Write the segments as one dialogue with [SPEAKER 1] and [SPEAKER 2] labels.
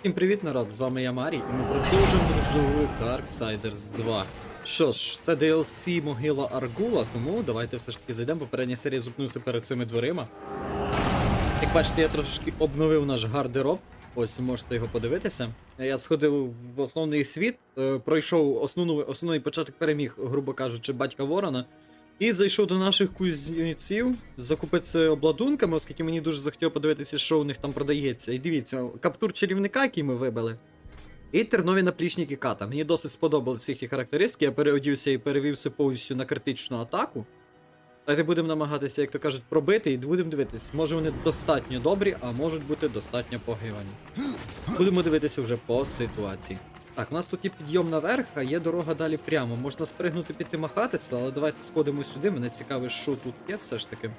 [SPEAKER 1] Всім привіт, народ! З вами я Марій, і ми продовжуємо дружню Darksiders 2. Що ж, це DLC могила Аргула, тому давайте все ж таки зайдемо. Попередня серія зупинився перед цими дверима. Як бачите, я трошечки обновив наш гардероб. Ось ви можете його подивитися. Я сходив в основний світ, е, пройшов основну, основний початок переміг, грубо кажучи, батька Ворона. І зайшов до наших кузнеців закупитися обладунками, оскільки мені дуже захотіло подивитися, що у них там продається. І дивіться, каптур чарівника, який ми вибили. І тернові наплічники ката. Мені досить сподобалися їхні характеристики. Я переодівся і перевівся повністю на критичну атаку. Давайте будемо намагатися, як то кажуть, пробити, і будемо дивитись, може вони достатньо добрі, а можуть бути достатньо погивані. Будемо дивитися вже по ситуації. Так, у нас тут є підйом наверх, а є дорога далі прямо. Можна спригнути піти махатися, але давайте сходимо сюди. Мене цікавить, що тут є все ж таки.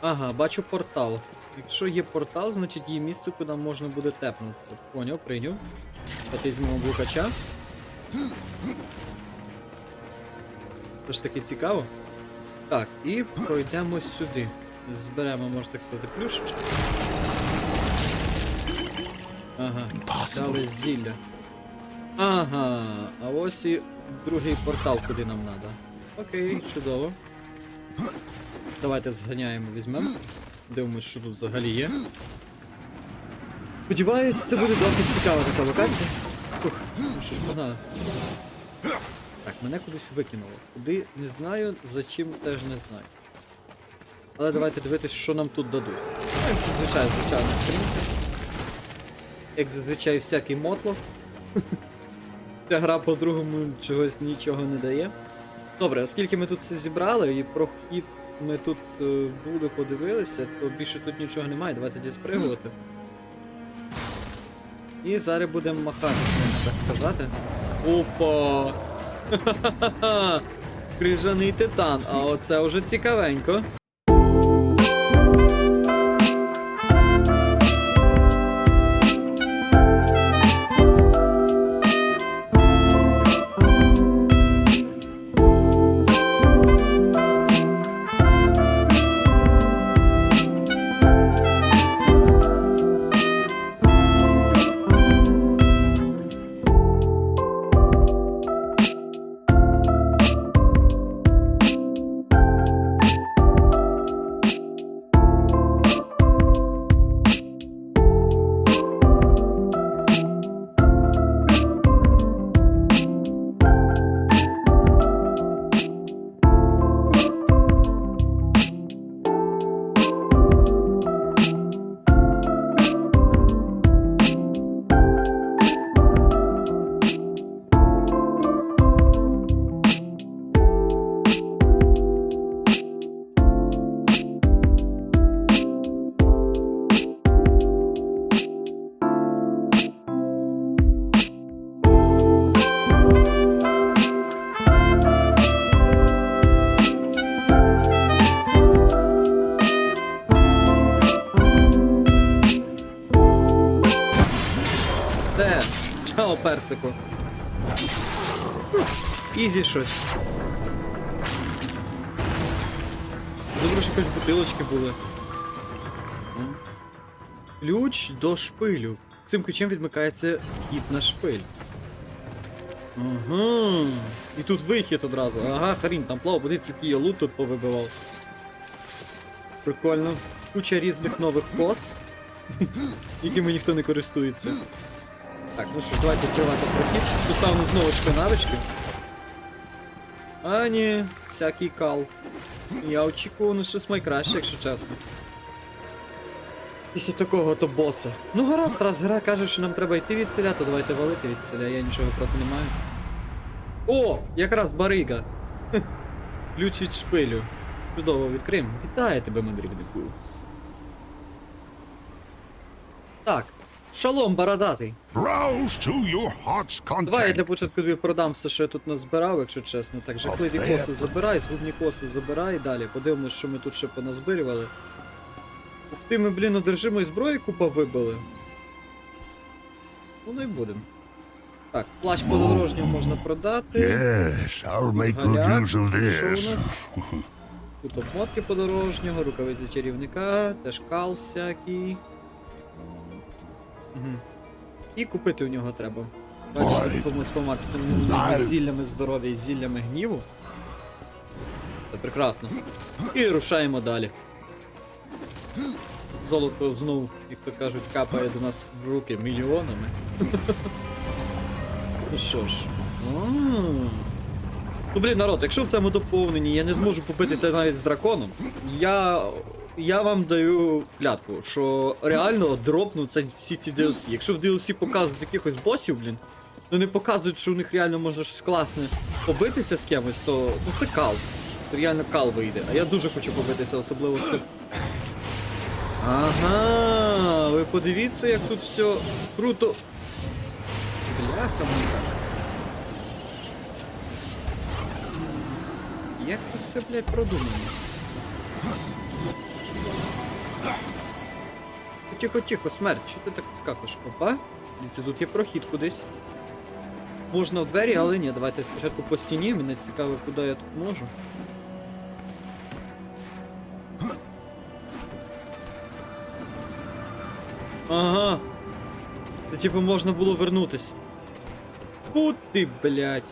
[SPEAKER 1] Ага, бачу портал. Якщо є портал, значить є місце, куди можна буде тепнутися. Поняв, прийняв. Давайте візьмемо блукача. Це ж таки цікаво. Так, і пройдемо сюди. Зберемо, можна так сказати, плюшечки. Ага, дали зілля. Ага, а ось і другий портал, куди нам треба. Окей, чудово. Давайте зганяємо, візьмемо. Дивимось, що тут взагалі є. Сподіваюсь, це буде досить цікава така локація. Ух, ну що ж, погнали. Так, мене кудись викинуло. Куди не знаю, за чим теж не знаю. Але давайте дивитись, що нам тут дадуть. Як зазвичай, звичайно, скринька. Як зазвичай всякий мотлох. Ця гра по-другому чогось нічого не дає. Добре, оскільки ми тут все зібрали і про хід ми тут е, були, подивилися, то більше тут нічого немає, давайте тоді спригувати. І зараз будемо махати, так сказати. Опа! Крижаний титан, а оце вже цікавенько. Де? Чао, персику. Ізі щось. Добре, що хоч бутилочки були. Ключ до шпилю. Цим ключем відмикається хід на шпиль. Ага. І тут вихід одразу. Ага, Харін там плавав, подивіться, який я лут тут повибивав. Прикольно. Куча різних нових кос, якими ніхто не користується. Так, ну що ж, давайте відкривати прохід. Тут певно знову навички. А ні, всякий кал. Я очікував ну щось найкраще, якщо чесно. Після такого то боса. Ну гаразд, раз гра каже, що нам треба йти від селя, то давайте валити від селя, я нічого проти не маю. О! Якраз барига. Ключ від шпилю. Чудово відкриємо. Вітаю тебе, мандрівнику. Так. Шалом, бородатий. Давай я для початку тобі продам все, що я тут назбирав, якщо чесно. Так, жахливі коси забирай, згубні коси забирай і далі. Подивимось, що ми тут ще поназбирювали. Ух ти, ми, блін, одержимої зброї купа вибили. Ну не будемо. Так, плащ подорожнього можна продати.
[SPEAKER 2] Yes, I'll make good use of
[SPEAKER 1] що у нас? Тут обмотки подорожнього, рукавиці чарівника, теж кал всякий. І купити у нього треба. Давайте по максимуму зіллями здоров'я і зіллями гніву. Це прекрасно. І рушаємо далі. Золото знову, як то кажуть, капає до нас в руки мільйонами. Ну що ж. Ну блін, народ, якщо в цьому доповненні я не зможу побитися навіть з драконом, я. Я вам даю клятву, що реально дропну це всі ці DLC. Якщо в DLC показують якихось босів, блін, ну не показують, що у них реально можна щось класне побитися з кимось, то ну це кал. Це реально кал вийде. А я дуже хочу побитися, особливо з тим. Ага, ви подивіться, як тут все круто. Бляха муха. Як тут все, блядь, продумано? Тихо, тихо, смерть, що ти так скакаєш? Опа, дивіться, тут є прохід кудись. Можна в двері, але ні, давайте спочатку по стіні, мене цікаво, куди я тут можу. Ага. Це типу можна було вернутись. Фу ти, блядь.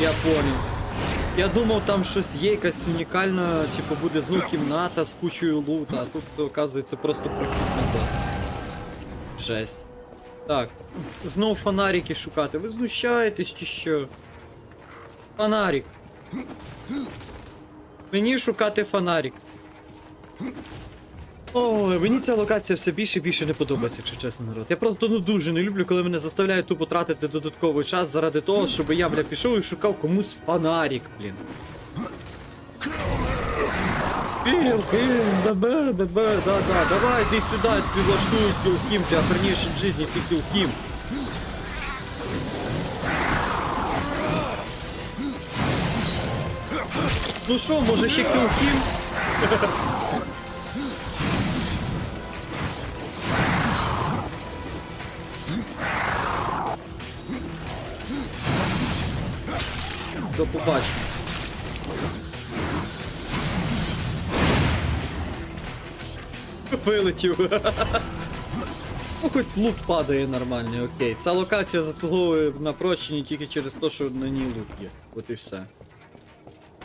[SPEAKER 1] Я понял. Я думав, там щось є, якась унікальна, типу, буде знов кімната з кучою лута, а тут, оказується, просто прохід назад. Жесть. Так, знов фонарики шукати. Ви знущаєтесь чи що? Фонарик. Мені шукати фонарик. Ой, мені ця локація все більше і більше не подобається, якщо чесно, народ. Я просто ну дуже не люблю, коли мене заставляють тупо тратити додатковий час заради того, щоб я, бля, пішов і шукав комусь фонарик, блін. Кіл, бебе, бебе, да, да, давай, іди сюди, ти влаштуй кілхім, ти охреніший в житті, ти кілхім. Ну що, може ще кілхім? Побачення. Вилетів. Ну, хоч лут падає нормальний, окей. Ця локація заслуговує на прощення тільки через те, що на ній лут є. От і все.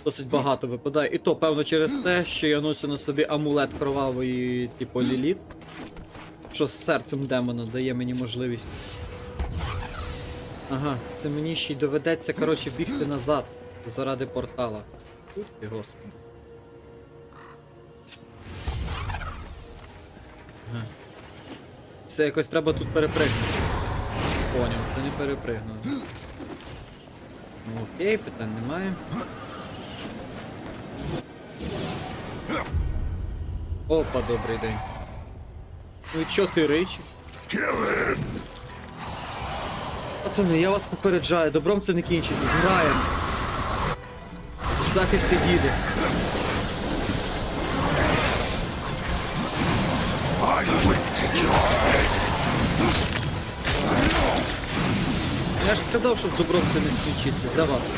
[SPEAKER 1] Досить багато випадає. І то, певно, через те, що я носю на собі амулет кровавої, типу ліліт. Що з серцем демона дає мені можливість. Ага, це мені ще й доведеться, коротше, бігти назад заради портала. Тут ти, господи. Все, якось треба тут перепригнути. Поняв, це не перепригнув. Ну окей, питань немає. Опа, добрий день. Ну і чо ти ричиш? Пацани, я вас попереджаю, добром це не кінчиться, зграємо. Захист їде.
[SPEAKER 2] I whipped it your
[SPEAKER 1] Я ж сказав, що добром це не скінчиться для вас.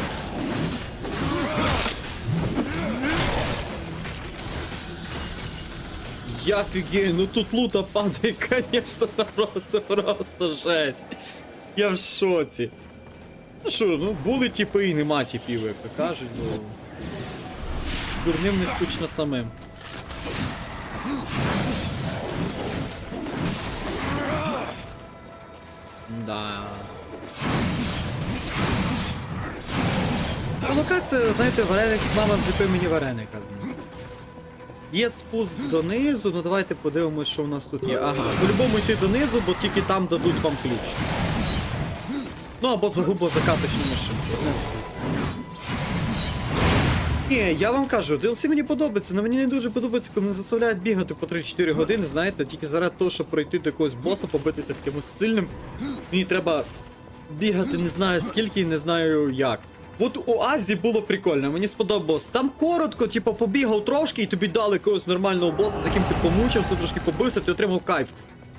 [SPEAKER 1] Я фігею, ну тут лута падає, конечно, народ, це просто жесть. Я в шоці. Ну що, ну були типи і нема типів, як кажуть, бо. Дурним не скучно самим. Да. Ця локація, знаєте, вареник, мама зліпив мені вареника. Є спуск донизу, ну давайте подивимось, що у нас тут є. Ага, по-любому йти донизу, бо тільки там дадуть вам ключ. Ну або загубло закаточну двох. Ні, я вам кажу, DLC мені подобається, але мені не дуже подобається, коли мене заставляють бігати по 3-4 години, знаєте, тільки заради того, щоб пройти до якогось боса, побитися з кимось сильним. Мені треба бігати не знаю скільки і не знаю як. От у Азі було прикольно, мені сподобалось. Там коротко, типу, побігав трошки і тобі дали якогось нормального боса, з яким ти помучився, трошки побився, ти отримав кайф.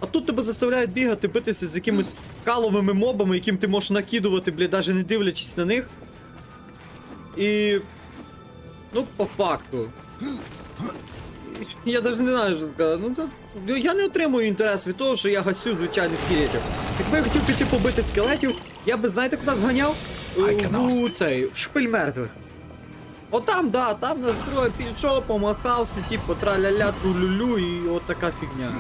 [SPEAKER 1] А тут тебе заставляють бігати, битися з якимись каловими мобами, яким ти можеш накидувати, блядь, навіть не дивлячись на них. І. Ну, по факту. Я навіть не знаю, що сказати. Ну, то, ну, я не отримую інтерес від того, що я гасю звичайних скелетів. Якби я хотів піти побити скелетів, я би знаєте, куди зганяв? Е,
[SPEAKER 2] I cannot.
[SPEAKER 1] У цей, в шпиль мертвих. Отам, да, там настрой пішов, помахався, типу, траля-ля, тру-лю-лю, і от така фігня.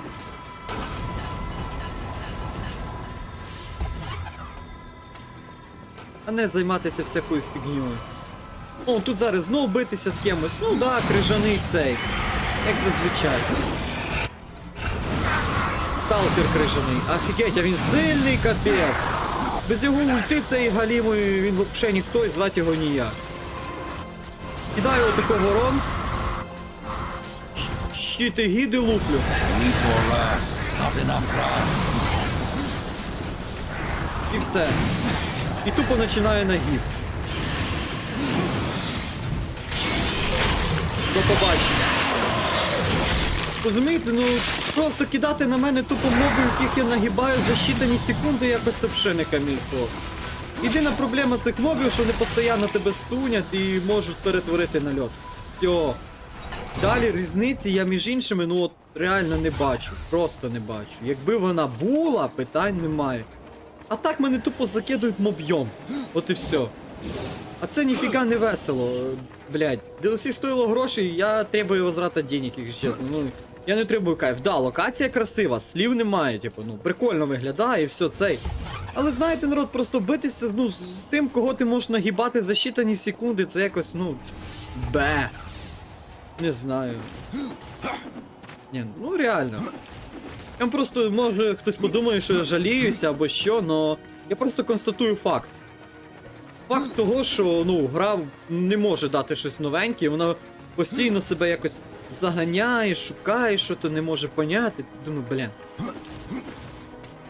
[SPEAKER 1] А не займатися всякою фігньою. Ну, тут зараз знову битися з кимось. Ну да, крижаний цей. Як зазвичай. Сталкер крижаний. Офігеть, а він сильний капець. Без його ульти цей галімої він взагалі ніхто і звати його ніяк. Кидаю отако ворон. Щити гіди луплю. І все. І тупо починає нагіб. До побачення. Розумієте, ну просто кидати на мене тупо моби, яких я нагибаю за щитані секунди, якось це не камільфо. Єдина проблема цих мобів, що вони постійно тебе стунять і можуть перетворити на льот. Йо. Далі різниці я між іншими, ну от реально не бачу. Просто не бачу. Якби вона була, питань немає. А так мене тупо закидують моб'йом. От і все. А це ніфіга не весело. Блять, DLC стоїло грошей, я требую возврата денег, якщо чесно. Ну, я не требую кайф. Да, локація красива, слів немає, типу, ну, прикольно виглядає і все цей. Але знаєте, народ, просто битися ну, з з тим, кого ти можеш нагибати за щитані секунди, це якось, ну. Бе. Не знаю. Ні, ну реально. Я просто, може, хтось подумає, що я жаліюся або що, но я просто констатую факт. Факт того, що ну, гра не може дати щось новеньке, вона постійно себе якось заганяє, шукає, що то не може поняти. Думаю, блін.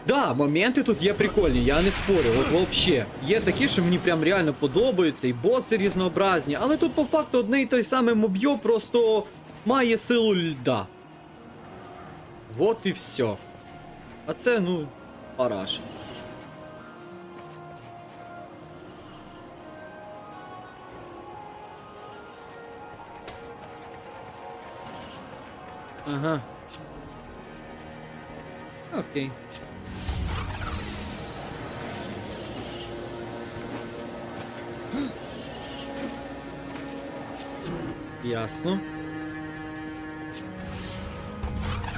[SPEAKER 1] Да, моменти тут є прикольні, я не спорю, от вообще. Є такі, що мені прям реально подобаються, і боси різнообразні, але тут по факту одне і той самий моб'йо просто має силу льда. Вот і все. А це, ну, параш. Ага. Окей. Ясно.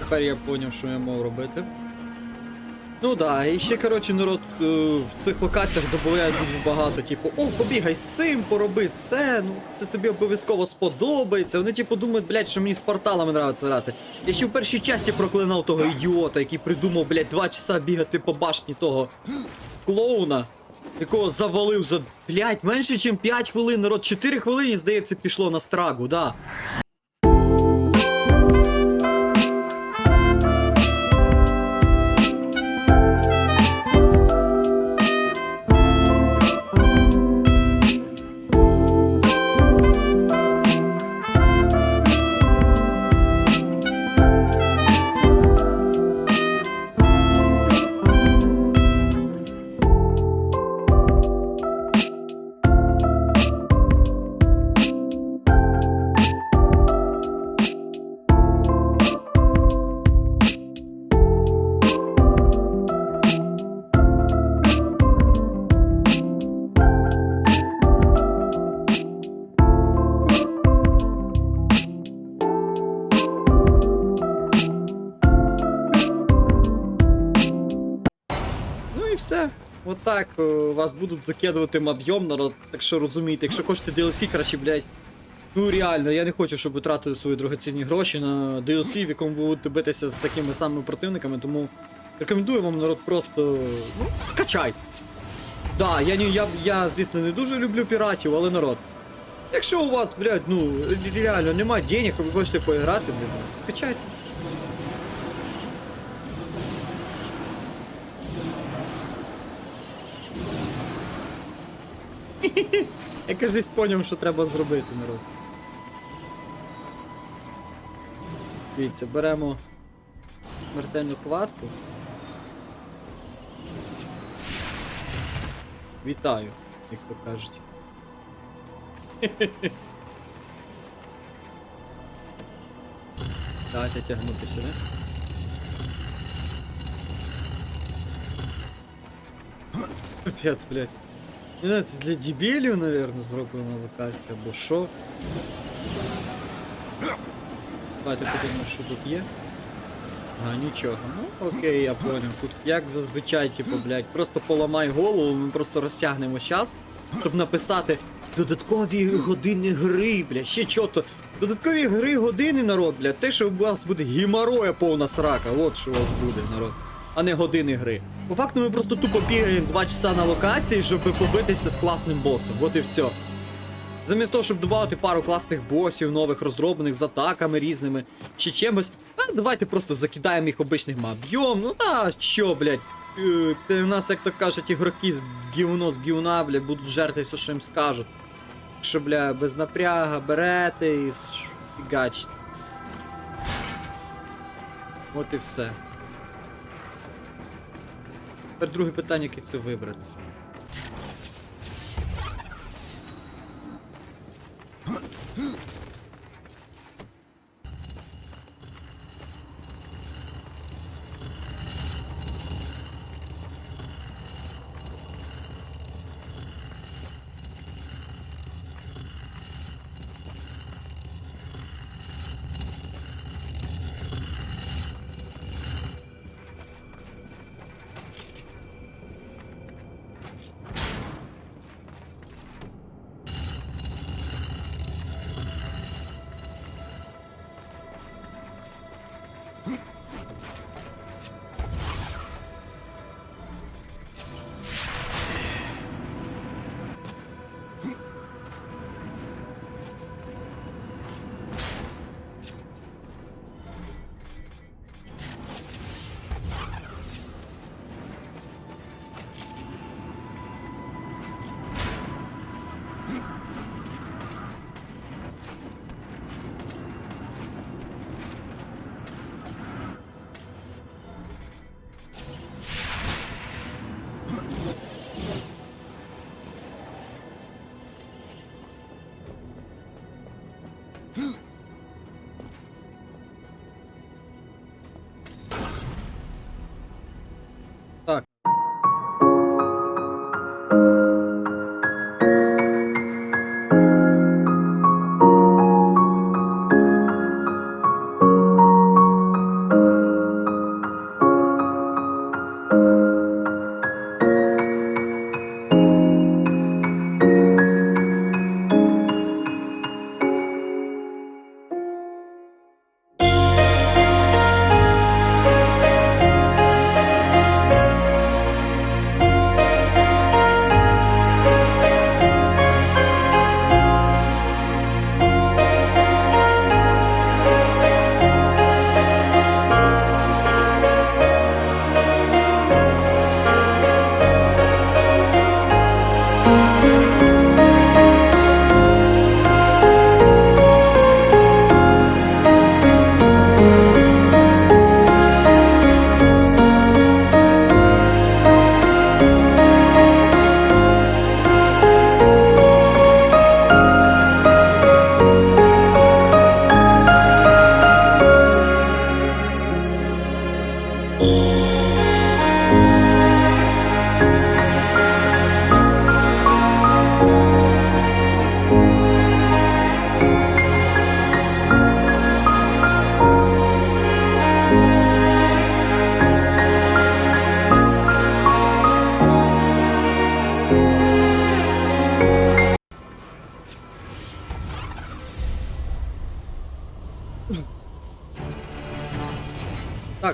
[SPEAKER 1] Тепер я поняв, що я мав робити. Ну да, і ще, коротше, народ е, в цих локаціях добавляє дуже багато, типу, о, побігай з цим, пороби це, ну це тобі обов'язково сподобається. Вони типу думають, блядь, що мені з порталами нравиться грати. Я ще в першій часті проклинав того ідіота, який придумав, блядь, два часа бігати по башні того клоуна, якого завалив за, блядь, менше, ніж 5 хвилин, народ, 4 хвилини, здається, пішло на страгу, да. Вас будуть закидувати народ. Так що розумієте, якщо хочете DLC, краще, блядь. Ну реально, я не хочу, щоб ви тратили свої дорогоцінні гроші на DLC, в якому ви будете битися з такими самими противниками, тому рекомендую вам народ просто. Ну, скачай. Да, я, я, я, звісно, не дуже люблю піратів, але народ. Якщо у вас, блядь, ну, реально немає денег, а ви хочете поіграти, блядь, скачайте. Кажись поняв, що треба зробити, народ. Дивіться, беремо смертельну хватку. Вітаю, як то кажуть. Давайте тягнути сюди. Капець, блядь. Не знаю, це для дебілів, напевно, зроблена локація, або що. Давайте подивимо, що тут є. А, нічого. Ну, окей, я понял. Тут як зазвичай, типу, блядь, просто поламай голову, ми просто розтягнемо час, щоб написати додаткові години гри, блядь, ще чого-то. Додаткові гри години, народ, блядь, те, що у вас буде геморроя повна срака, от що у вас буде, народ. А не години гри. По факту ми просто тупо бігаємо 2 часа на локації, щоб побитися з класним босом. От і все. Замість того, щоб додати пару класних босів, нових розроблених з атаками різними чи чимось, а давайте просто закидаємо їх обичним об'єм. Ну та що, блядь. Е, У нас, як то кажуть, ігроки з гівно з гівна, блядь, будуть жерти все, що їм скажуть. Що, бля, без напряга берете і фігачите. От і все. Тепер друге питання, яке це вибратися.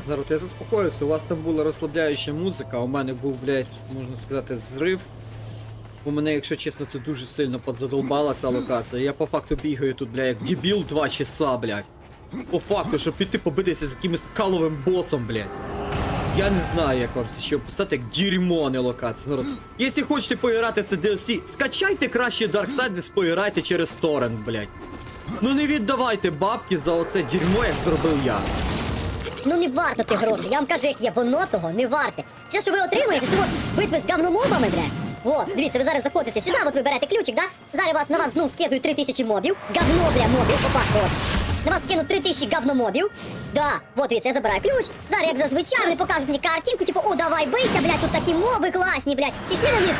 [SPEAKER 1] Народ, я заспокоюся, у вас там була розслабляюча музика, а у мене був, блядь, можна сказати, зрив. У мене, якщо чесно, це дуже сильно подзадолбала ця локація. Я по факту бігаю тут, бля, як дебіл 2 часа, блядь. По факту, щоб піти побитися з якимось каловим босом, блядь. Я не знаю, як вам це ще описати, як дерьмо, а не локація. Народ. Якщо хочете поіграти це DLC, скачайте краще Darksiders, поіграйте через торрент, блядь. Ну не віддавайте бабки за оце дерьмо, як зробив я.
[SPEAKER 3] Ну не варто тих грошей, я вам кажу, як є, воно того не варте. Все, що ви отримуєте, це от битви з говнолобами, бля. От, дивіться, ви зараз заходите сюди, от ви берете ключик, да? Зараз вас на вас знов скидують 3000 мобів. Говно, бля, мобів, по На вас скинуть 3000 говномобів. Да, вот дивіться, я забираю ключ. Зараз, як зазвичай, вони покажуть мені картинку, типу, о, давай бийся, блядь, тут такі моби класні, блядь. Пішли вони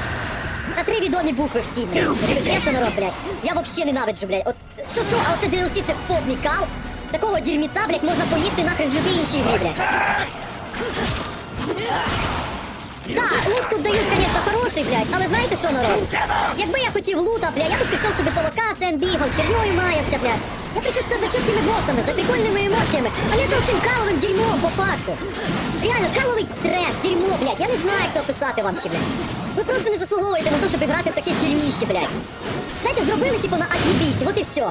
[SPEAKER 3] на три відомі букви всі, блядь. Якщо чесно, народ, блядь. Я вообще ненавиджу, блядь. От що що, а оце DLC це повний кал. Такого дерьміця, блядь, можна поїсти нахрен в любій іншій грі, блядь. Так, лут тут дають, конечно, хороший, блядь, але знаєте що, народ? Якби я хотів лута, блядь, я б пішов собі по локаціям, бігав, херною маявся, блядь. Я прийшов сюди за чіткими босами, за прикольними емоціями, а не за цим каловим дерьмом по факту. Реально, каловий треш, дерьмо, блядь, я не знаю, як це описати вам ще, блядь. Ви просто не заслуговуєте на те, щоб грати в таке дерьміще, блядь. Знаєте, зробили, типу, на Акібісі, от і все.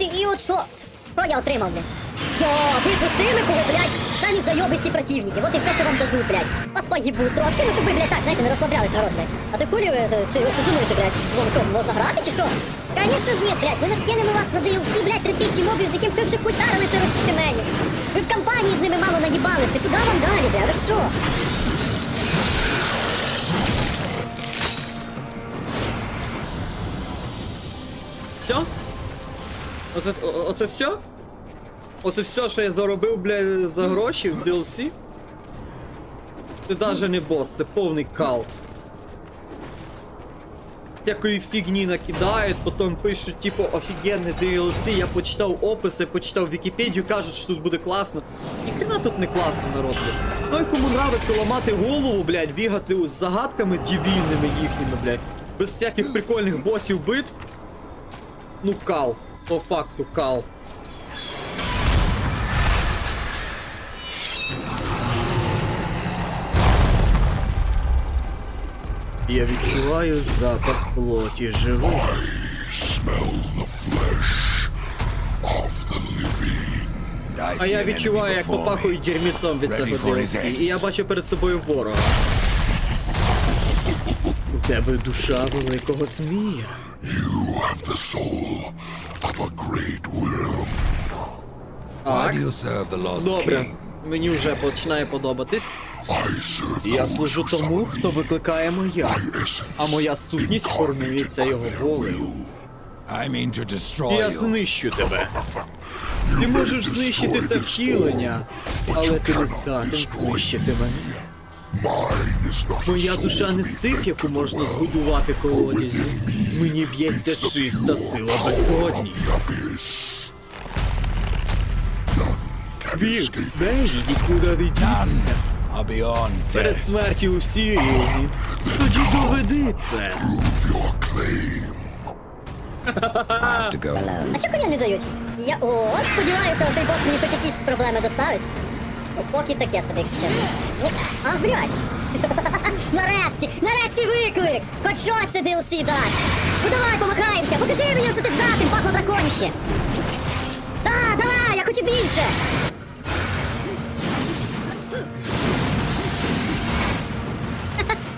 [SPEAKER 3] Ну от і, от що? Що я отримав, блядь? Битву з тими, кого, блядь, самі зайобисті противники. Вот і все, що вам дадуть, блядь. Вас поїбуть трошки, ну щоб ви, блядь, так, знаєте, не розслаблялись, народ, блядь. А ти кулі, ви, е, ви що думаєте, блядь? Вам що, можна грати чи що? Конечно ж ні, блядь, ми накинемо вас на DLC, блядь, 3000 мобів, з яким ви вже хоч тарилися років. Ви в компанії з ними мало наїбалися, куди вам далі, блядь, ви що?
[SPEAKER 1] Все? Оце, оце все? Оце все, що я заробив, бля, за гроші в DLC? Це даже не бос, це повний кал. Всякої фігні накидають, потім пишуть, типу, офігенне DLC, я почитав описи, почитав Вікіпедію, кажуть, що тут буде класно. Ніхрена тут не класно, народ. Той, кому нравиться ламати голову, блядь, бігати з загадками дебільними їхніми, блядь, без всяких прикольних босів битв. Ну, кал. По факту кал. Я відчуваю запах плоті живого. А я відчуваю, як попахують дерьміцом від цього DLC. І я бачу перед собою ворога. У тебе душа великого змія.
[SPEAKER 4] the soul
[SPEAKER 1] Так,
[SPEAKER 2] you serve the lost
[SPEAKER 1] добре.
[SPEAKER 2] king?
[SPEAKER 1] Мені вже починає подобатись. Я служу тому, хто викликає моя, а моя сутність формується його волею. Я знищу тебе. Ти можеш знищити це втілення, але ти не здатен знищити мене. Моя душа не з тих, яку можна збудувати колодязі. Мені б'ється чиста сила безодні.
[SPEAKER 4] Can
[SPEAKER 1] де ж нікуди не Перед смертю усі рівні. Тоді доведи це.
[SPEAKER 3] А чого коня не дають? Я от сподіваюся, оцей бос мені хоч якісь проблеми доставить. Поки таке собі, якщо чесно. А, блядь. нарешті, нарешті виклик! Хоч що це DLC дасть? Ну давай, помахаємося, покажи мені, що ти здатен, падло драконіще! Да, давай, я хочу більше!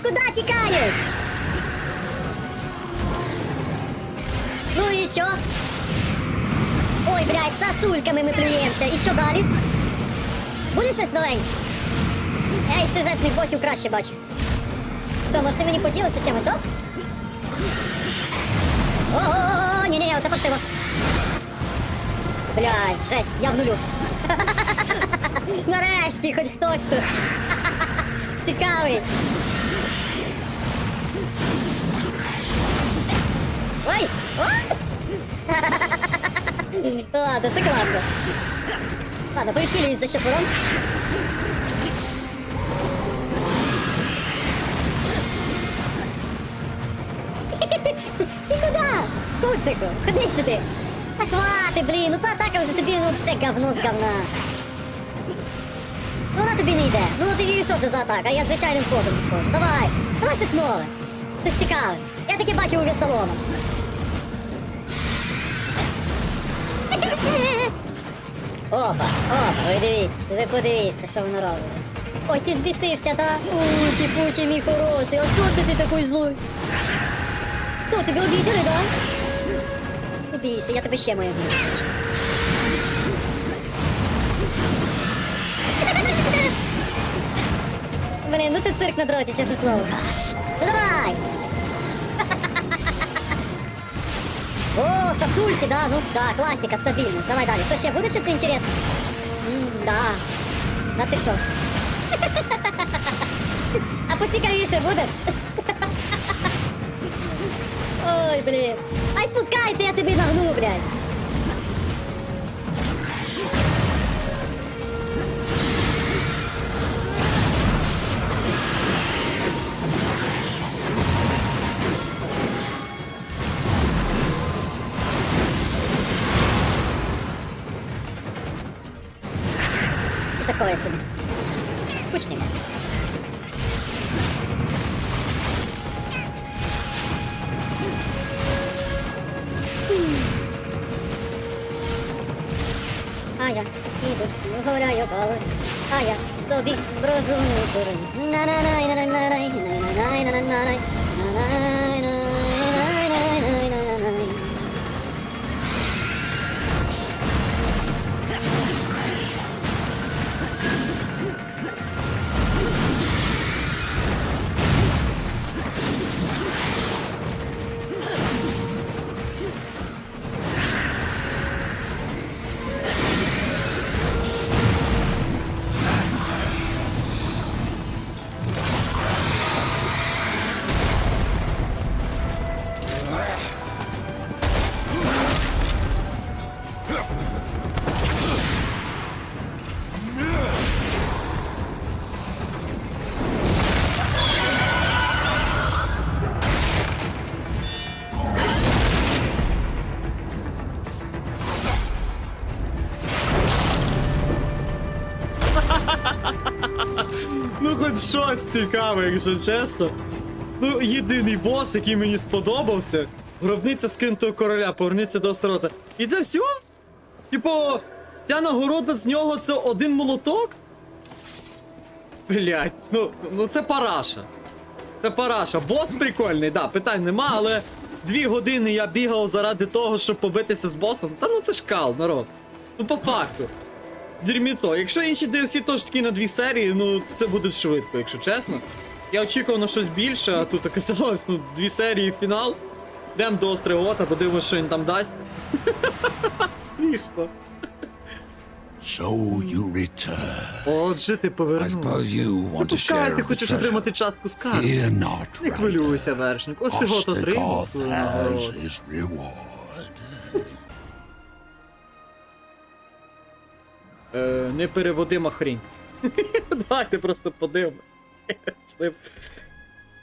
[SPEAKER 3] Куда тікаєш? Ну і чо? Ой, блядь, сосульками ми плюємося. І що далі? Буде щось новеньке? Ей, сюжетних босів краще бачу. Що, може ти мені поділитися чимось, о? О, ні, ні, ні, оце паршиво. Блядь, жесть, я в нулю. Нарешті, хоч хтось тут. Цікавий. Ой! Ой! Ладно, це класно. Ладно, повідхилююсь за счет ворон. Ти куди? Куцику, ходи туди. Та хвати, блін, ну ця атака вже тобі взагалі говно з говна. Ну вона тобі не йде. Ну ти що це за атака? Я звичайним ходом підходжу. Давай, давай щось нове. Щось цікаве. Я таке бачив у Весолома. Опа, опа, ви дивіться, ви подивіться, що воно робить. Ой, ти збісився, та? Уті, путі, мій хороший, а хто ти, ти такий злой? Хто, тобі обідали, да? Не бійся, я тебе ще маю бити. Блін, ну це цирк на дроті, чесне слово. Ну давай! О, сосульки, да, ну да, классика, стабильность. Давай далі. Що ще буде що інтересно? М, да. Да ти що? А поцікавіше буде? Ой, блін. Ай, спускайся, я тобі нагну, блядь.
[SPEAKER 1] Щось цікаве, якщо чесно. Ну, єдиний бос, який мені сподобався. Гробниця скинутого короля, поверниться до Острота. І це все? Типу, ця нагорода з нього це один молоток? Блять, ну, ну це параша. Це параша. Бос прикольний, да, питань нема, але дві години я бігав заради того, щоб побитися з босом. Та ну це ж кал, народ. Ну по факту. Дерьміцо. Якщо інші DLC теж такі на дві серії, ну це буде швидко, якщо чесно. Я очікував на щось більше, а тут оказалось, ну, дві серії фінал. Йдемо до Остригота, подивимось, що він там дасть. Смішно.
[SPEAKER 4] So you return.
[SPEAKER 1] Отже, ти повернувся.
[SPEAKER 2] to
[SPEAKER 1] Пускай ти хочеш отримати частку скарбу.
[SPEAKER 4] Fear
[SPEAKER 1] Не хвилюйся, вершник. Остригот отримав свою нагороду. Е, непереводима хрінь. Давайте просто подивимось.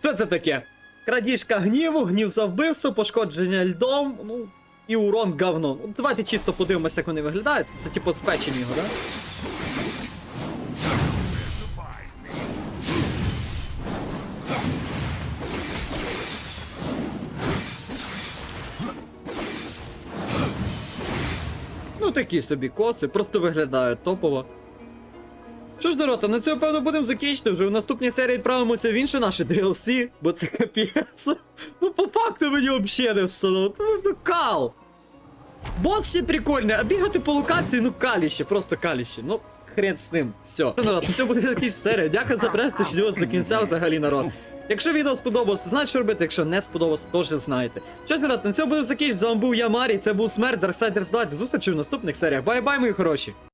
[SPEAKER 1] Що це таке? Крадіжка гніву, гнів за вбивство, пошкодження льдом, ну і урон говно. Ну, давайте чисто подивимося, як вони виглядають. Це типу спечені його, да? Такі собі коси, просто виглядають топово. Що ж, народ, на цьому, певно, будемо закінчити. Вже в наступній серії відправимося в інше наше DLC, бо це капець. Ну, по факту мені взагалі не всунув. Ну, ну кал. Бос ще прикольний, а бігати по локації, ну каліще, просто каліще. Ну, хрен з ним. Все. Народ, на цьому буде закінчити серія. Дякую за дивилися до кінця взагалі, народ. Якщо відео сподобалося, знаєте, що робити. Якщо не сподобалося, теж знаєте. Що ж, народ, на цьому будемо закінчити. З вами був я, Марій, це був Смерть, Darksiders 2. До зустрічі в наступних серіях. Бай-бай, мої хороші.